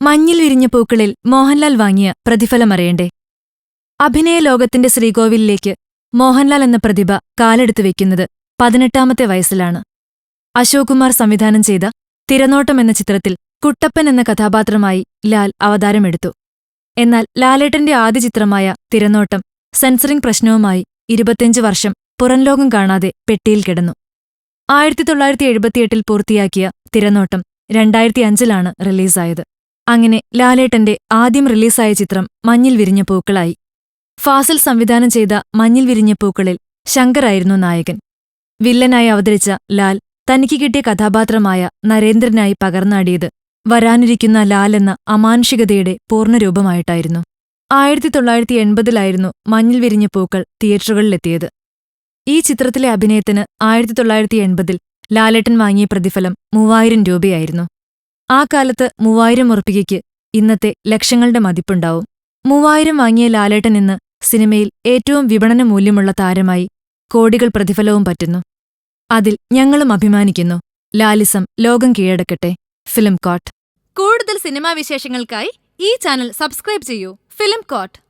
മഞ്ഞിൽ വിരിഞ്ഞ പൂക്കളിൽ മോഹൻലാൽ വാങ്ങിയ പ്രതിഫലം പ്രതിഫലമറിയണ്ടേ? അഭിനയ ലോകത്തിന്റെ ശ്രീകോവിലിലേക്ക് മോഹൻലാൽ എന്ന പ്രതിഭ കാലെടുത്തു വെക്കുന്നത് പതിനെട്ടാമത്തെ വയസ്സിലാണ്. അശോക് കുമാർ സംവിധാനം ചെയ്ത തിരനോട്ടം എന്ന ചിത്രത്തിൽ കുട്ടപ്പൻ എന്ന കഥാപാത്രമായി ലാൽ അവതാരമെടുത്തു. എന്നാൽ ലാലേട്ടന്റെ ആദ്യ ചിത്രമായ തിരനോട്ടം സെൻസറിംഗ് പ്രശ്നവുമായി ഇരുപത്തിയഞ്ച് വർഷം പുറംലോകം കാണാതെ പെട്ടിയിൽ കിടന്നു. ആയിരത്തി തൊള്ളായിരത്തി എഴുപത്തിയെട്ടിൽ പൂർത്തിയാക്കിയ തിരനോട്ടം രണ്ടായിരത്തി അഞ്ചിലാണ് റിലീസായത്. അങ്ങനെ ലാലേട്ടന്റെ ആദ്യം റിലീസായ ചിത്രം മഞ്ഞിൽ വിരിഞ്ഞ പൂക്കളായി. ഫാസിൽ സംവിധാനം ചെയ്ത മഞ്ഞിൽ വിരിഞ്ഞ പൂക്കളിൽ ശങ്കറായിരുന്നു നായകൻ. വില്ലനായി അവതരിച്ച ലാൽ തനിക്ക് കിട്ടിയ കഥാപാത്രമായ നരേന്ദ്രനായി പകർന്നാടിയത് വരാനിരിക്കുന്ന ലാൽ എന്ന അമാനുഷികതയുടെ പൂർണരൂപമായിട്ടായിരുന്നു. ആയിരത്തി തൊള്ളായിരത്തി എൺപതിലായിരുന്നു മഞ്ഞിൽ വിരിഞ്ഞ പൂക്കൾ തിയേറ്ററുകളിലെത്തിയത്. ഈ ചിത്രത്തിലെ അഭിനയത്തിന് ആയിരത്തി തൊള്ളായിരത്തി എൺപതിൽ ലാലേട്ടൻ വാങ്ങിയ പ്രതിഫലം മൂവായിരം രൂപയായിരുന്നു. ആ കാലത്ത് മൂവായിരം ഉറപ്പികയ്ക്ക് ഇന്നത്തെ ലക്ഷങ്ങളുടെ മതിപ്പുണ്ടാവും. മൂവായിരം വാങ്ങിയ ലാലേട്ടൻ ഇന്ന് സിനിമയിൽ ഏറ്റവും വിപണന മൂല്യമുള്ള താരമായി കോടികൾ പ്രതിഫലവും പറ്റുന്നു. അതിൽ ഞങ്ങളും അഭിമാനിക്കുന്നു. ലാലിസം ലോകം കീഴടക്കട്ടെ. Film coat. കൂടുതൽ സിനിമാ വിശേഷങ്ങൾക്കായി ഈ ചാനൽ സബ്സ്ക്രൈബ് ചെയ്യൂ. Film coat.